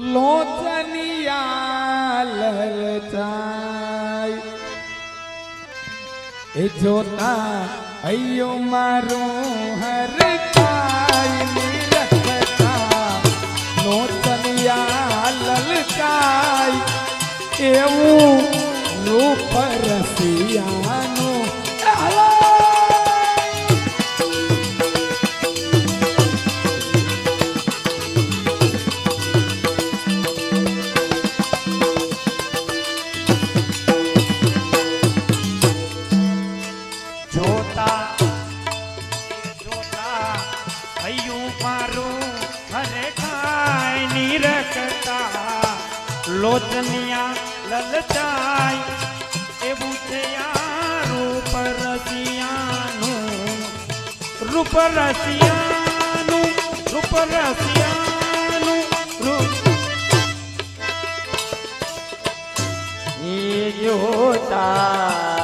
લોચનિયા લલચાય. એ જોતા અયો મારો હરકાય નિરખતા લોચનિયા લલચાય. એવું રૂપ રસિયાનું કરતા લોચનિયા લલચાય એવું છે આ રૂપ રસિયાનું રૂપ રસિયાનું રૂપ. રસિયાનું રૂપ જોતા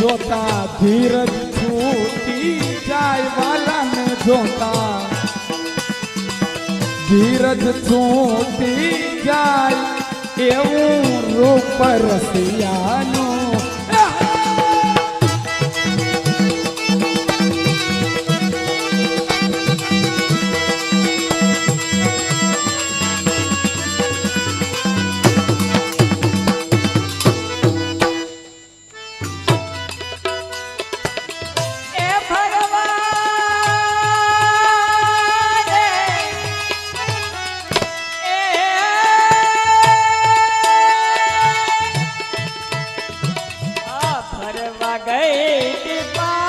જોતા ધીરજ છૂટી જાય વાલાને જોતા. ધીરજ છૂટી જાય એવું રૂપ રસિયાનું મારવા ગઈ ટીપા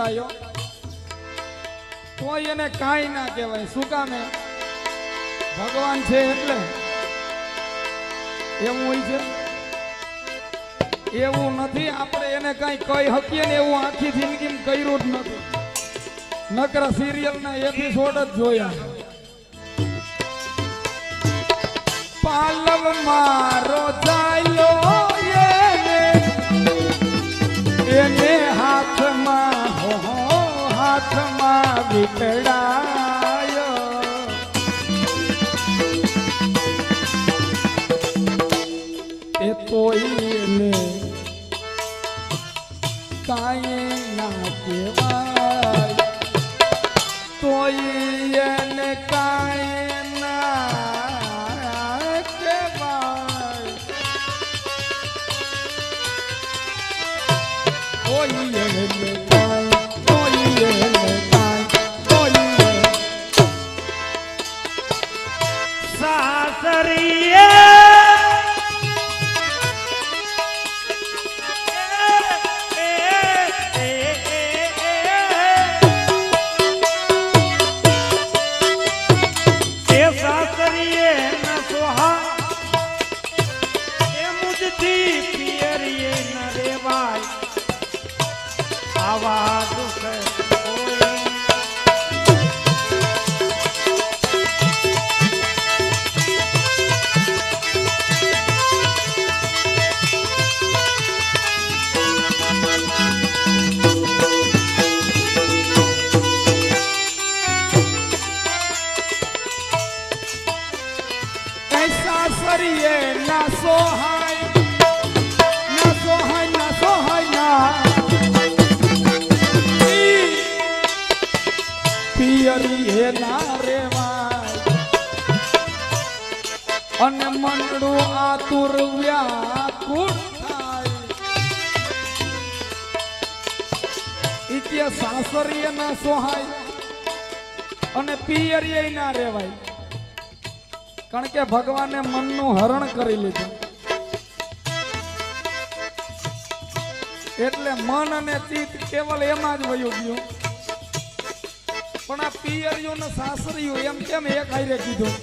પકડાયો કોઈ એને કાંઈ ના કહેવાય. શું કામે ભગવાન છે એટલે? એવું હોય છે? એવું નથી. આપણે એને કાંઈ કહી શકીએ ને એવું આખી જિંદગી કર્યું જ નથી. નકરા સિરિયલના એપિસોડ જ જોયા. પાલવ મારો જાયો એને હાથમાં વીપડાયો એ કોઈને કાંઈ ના કહેવાય તોય એને કાંઈ Yeah, yeah, yeah. ના સોહાય અને પિયરીએ ના રહેવાય કારણ કે ભગવાને મનનું હરણ કરી લીધું. એટલે મન અને ચિત્ત કેવલ એમાં જ વયું ગયું. પણ આ પિયરિયું ને સાસરિયું એમ કેમ એક હારે કીધું?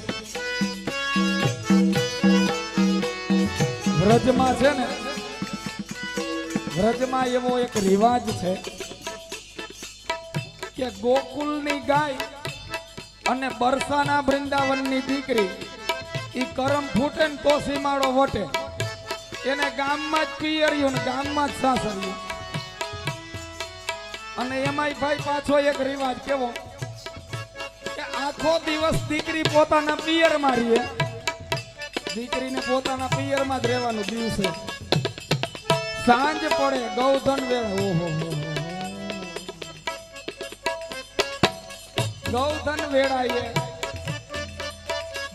વ્રજમાં છે ને, વ્રજમાં એવો એક રિવાજ છે. કે ગોકુલની ગાય અને બરસાના વૃંદાવનની દીકરી એ કરમ ફૂટે ને તો સીમાડો વટે. એને ગામમાં જ પિયર્યું ને ગામમાં જ સાસર્યું. અને એમાંય ભાઈ પાછો એક રિવાજ કેવો? કે આખો દિવસ દીકરી પોતાના પિયરમાં રહીએ. દીકરીને પોતાના પિયરમાં જ રહેવાનું દિવસે. સાંજ પડે ગૌધન વેળા, ઓહો હો. ગૌધન વેળાએ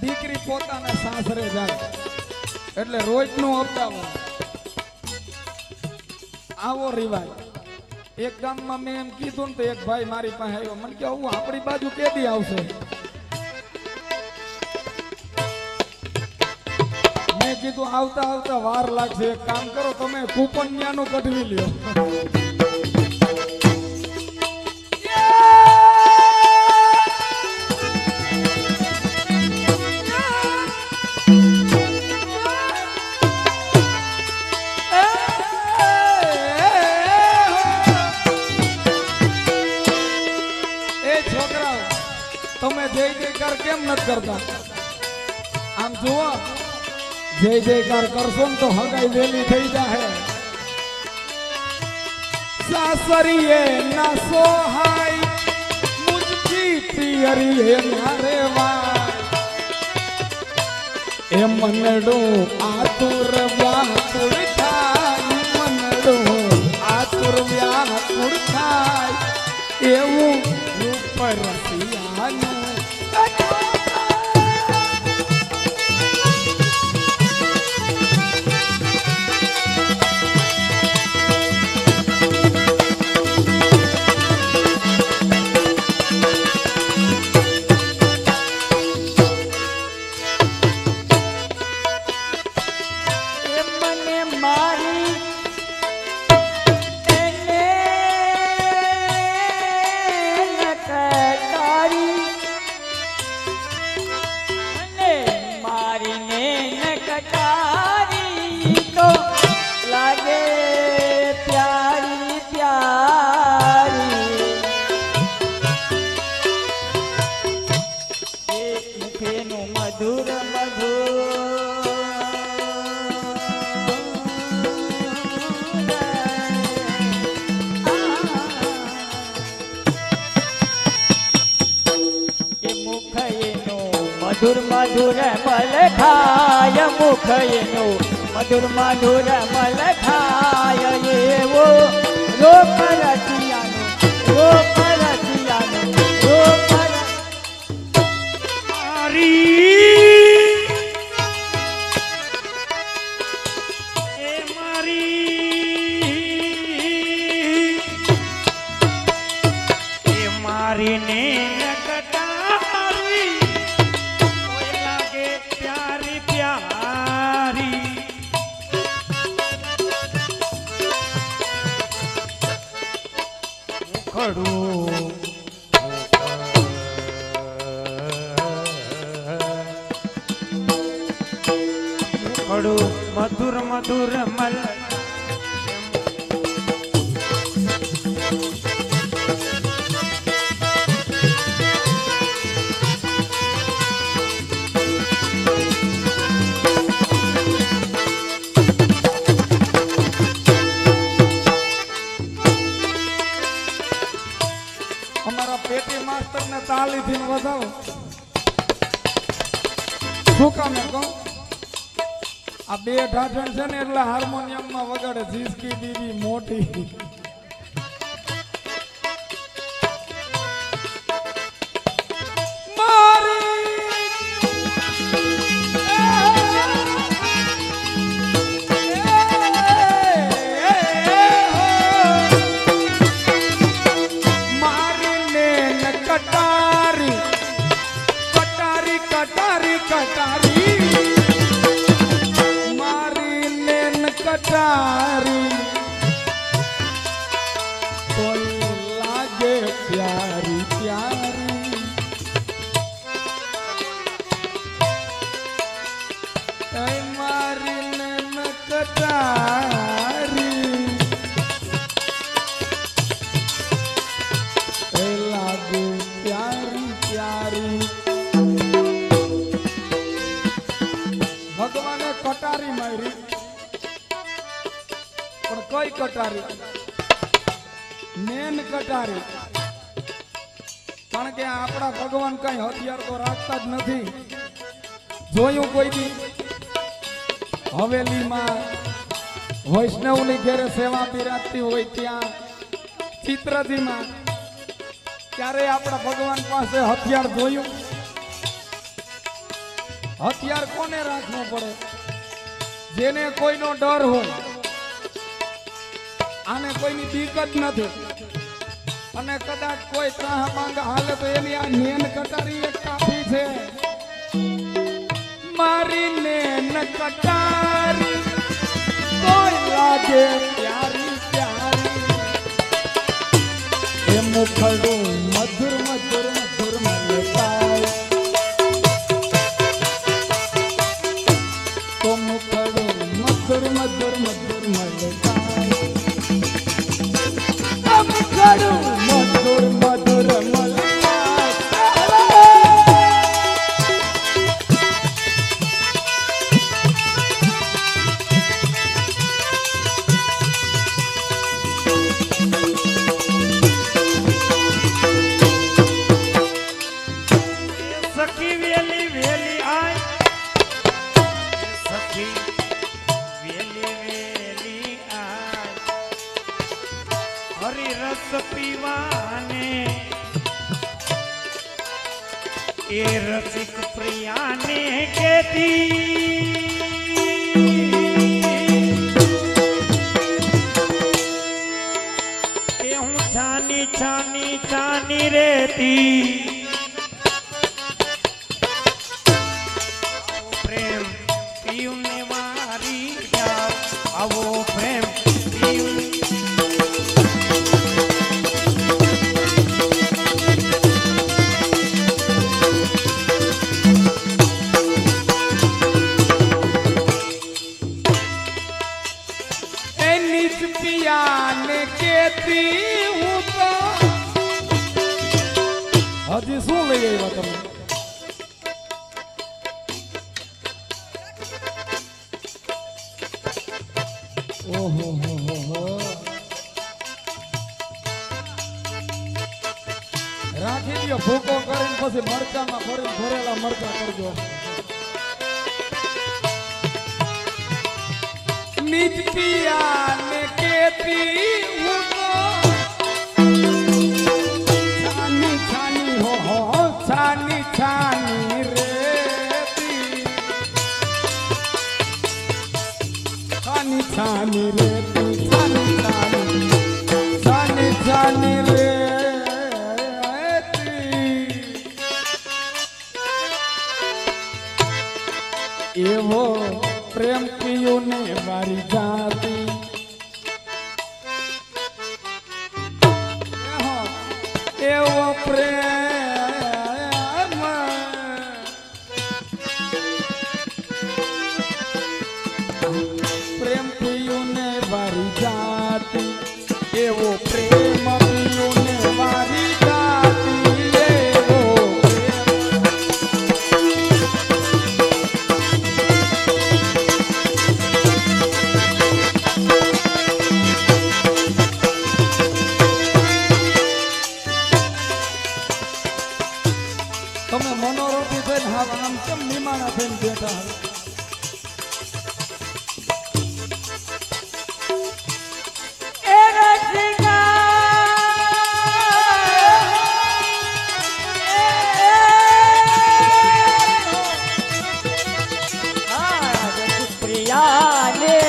દીકરી પોતાના સાસરે જાય. એટલે રોજનું અપડાવન આવો રિવાજ. એક ગામમાં મેં એમ કીધું ને તો એક ભાઈ મારી પાસે આવ્યો. મને કે હું આપણી બાજુ કેદી આવશે? મેં કીધું આવતા આવતા વાર લાગશે. એક કામ કરો, તમે કૂપન ન્યાનું કઢવી લ્યો. જયકાર કરશો ને તો હગાઈ વેલી થઈ જાહે. સાસરીએ ના સોહાય મુજકી પિયરીએ મારે વાય એ મનડું આતુર વ્યાકુળ થાય મનડું આતુર વ્યાકુળ થાય. એવું રૂપ રસિયાનું મધુર મધુર મલ જે છે ને એટલે હાર્મોનિયમમાં વગાડે. જીસકી દીદી મોટી. કટારી કટારી કટારી. प्यारी હવેલીમાં વૈષ્ણવની ઘેરે સેવા બિરાજતી હોય ત્યાં ચિત્રજીમાં ત્યારે આપણા ભગવાન પાસે હથિયાર જોયું? હથિયાર કોને રાખવું પડે? જેને કોઈનો ડર હોય, આને કોઈની જ નથી. અને કદાચ કોઈ ત્રાહ માંગ હાલે તો એની આ નેન કટારી એક કાપી છે. મારી નેન કટારી કોઈ લાગે પ્યારી પ્યારી. એ મુખડું મધુર મધુર મધુર મલકાય તો મુખડું મધુર મધુર મધુર મલકાય આ મુખડું છાની છાની છાની રેતી. કરીને પછી મરચામાં ભરીને ભરેલા મરચા કરજો. નિજ છાની છાની હો છાની છાની રેતી. છાની છાની રેતી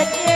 Let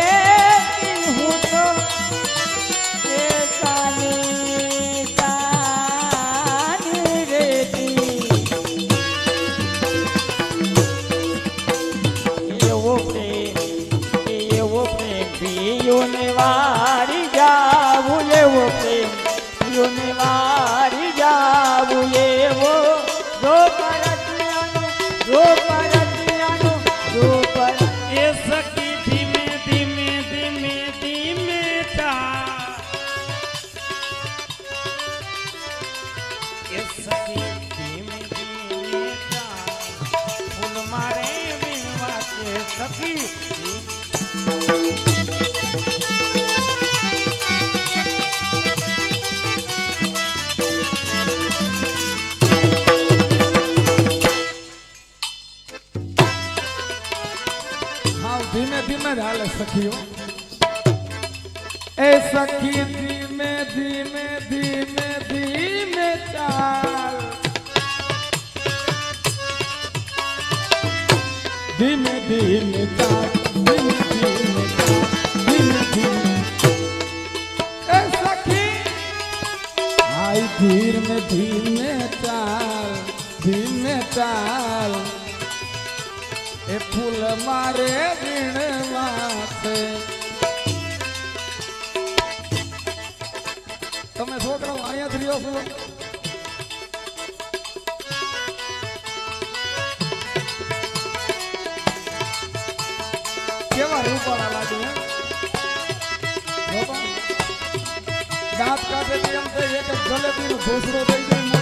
સાથીઓ એ સખી અહીંયા જ રહ્યો છું કેવા રૂપાળા લાગે દાંત કાઢે એમ થઈ એક જલેબી નું ઘોસરો થઈ જાય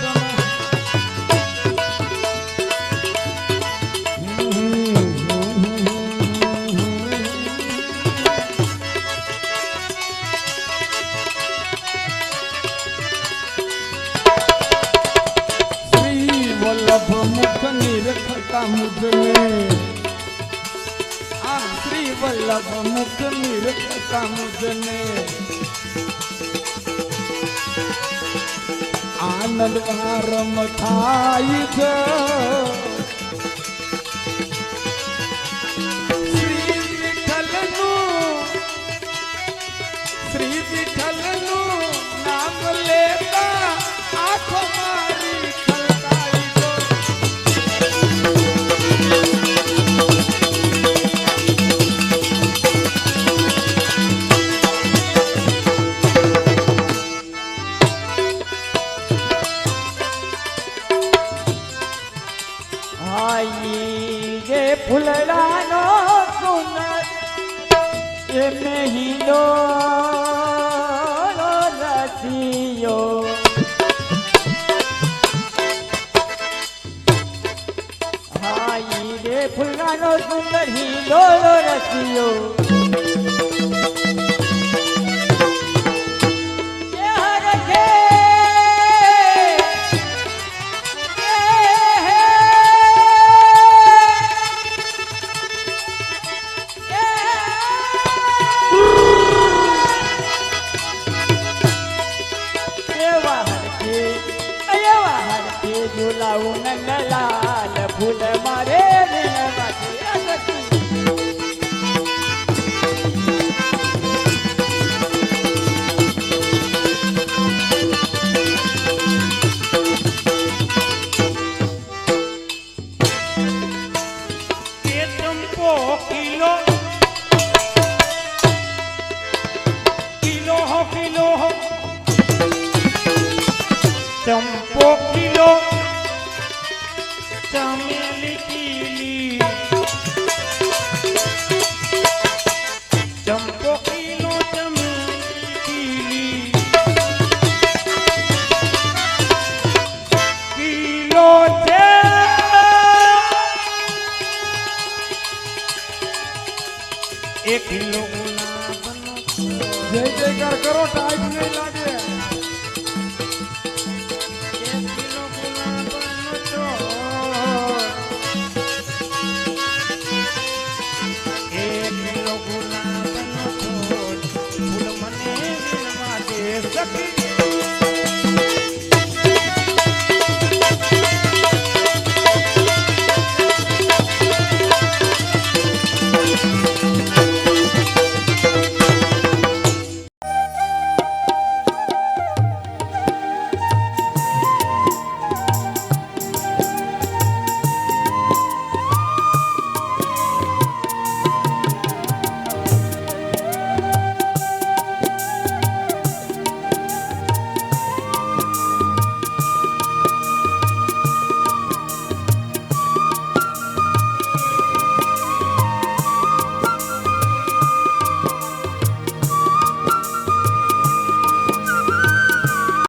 લગ મુખ નિરખ સમજને આનંદ વારમ થાય છે ફૂલવાનો સુંદર હિલોળો રસિયો